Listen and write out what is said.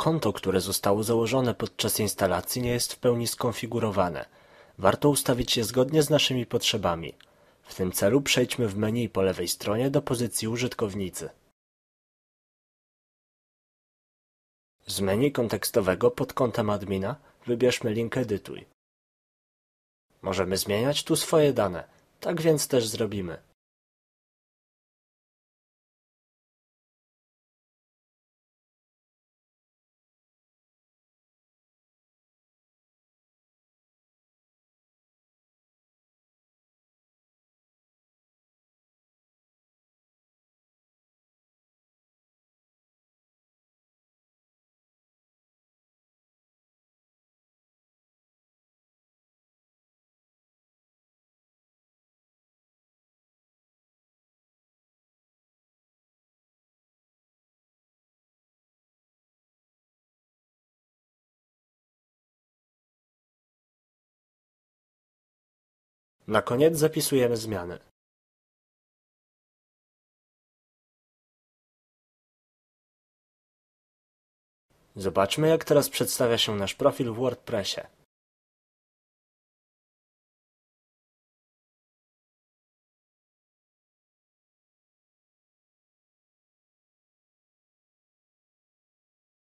Konto, które zostało założone podczas instalacji nie jest w pełni skonfigurowane. Warto ustawić je zgodnie z naszymi potrzebami. W tym celu przejdźmy w menu po lewej stronie do pozycji użytkownicy. Z menu kontekstowego pod kątem admina wybierzmy link Edytuj. Możemy zmieniać tu swoje dane, tak więc też zrobimy. Na koniec zapisujemy zmiany. Zobaczmy jak teraz przedstawia się nasz profil w WordPressie.